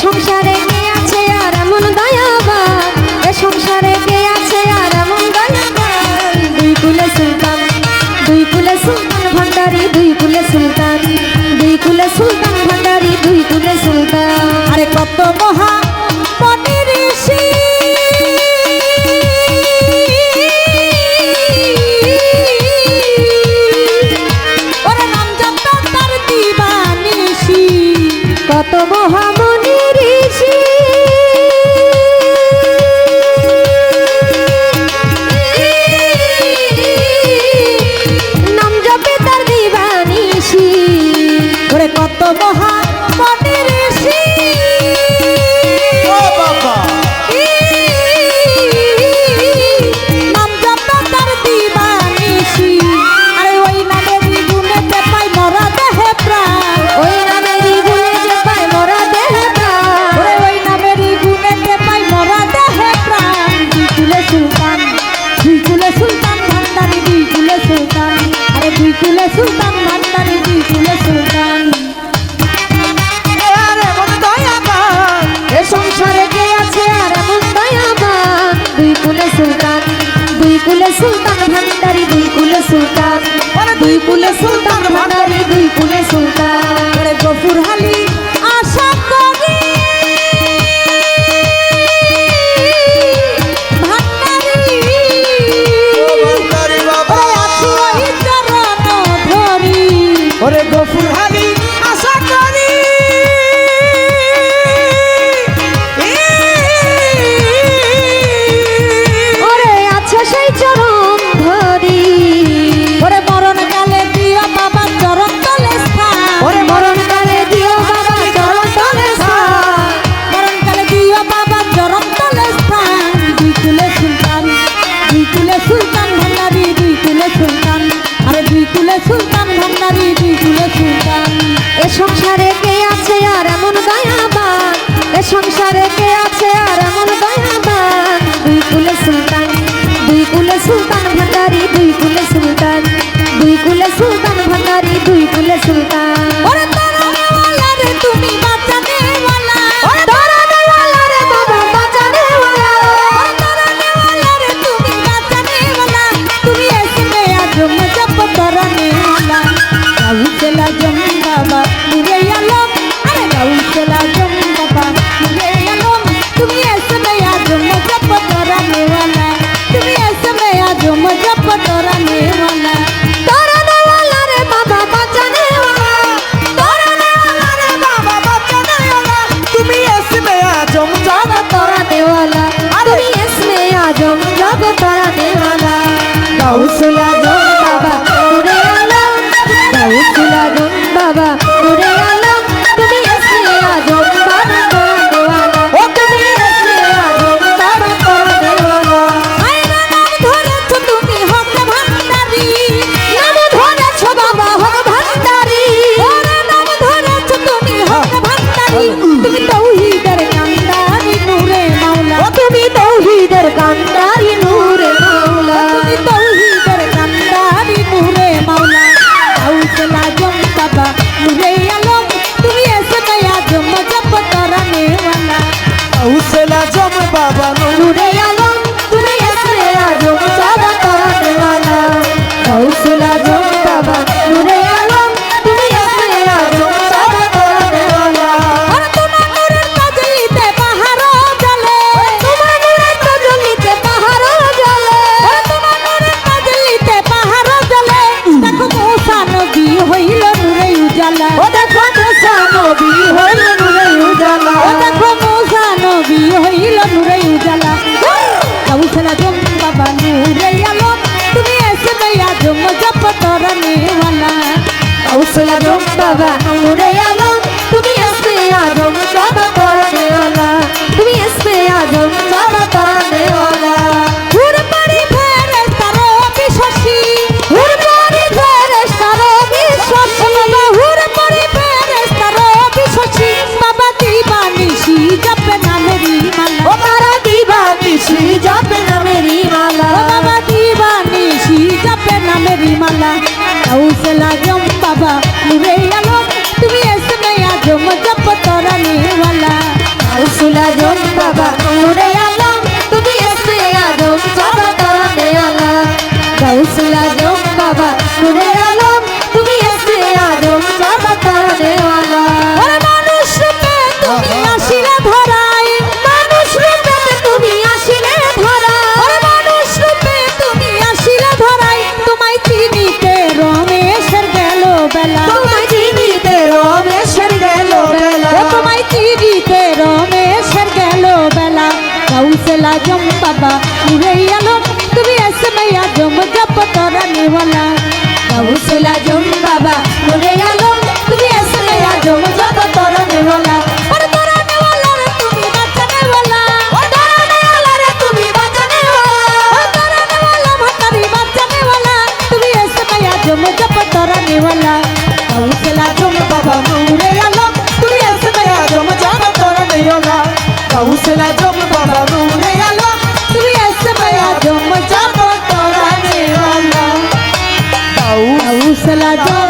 속삭 কত মহা সুলতান ভান্ডারি দুই কুলে সুলতান। গফুর হালি সুলতান غوث العالمين আসলে বাবা নূরে আলম তুমি আসলে আদম। हौसला जम बाबा रूने आला तुम्ही ऐसे बया जम जाबो तोरा ने वाला हौसला जम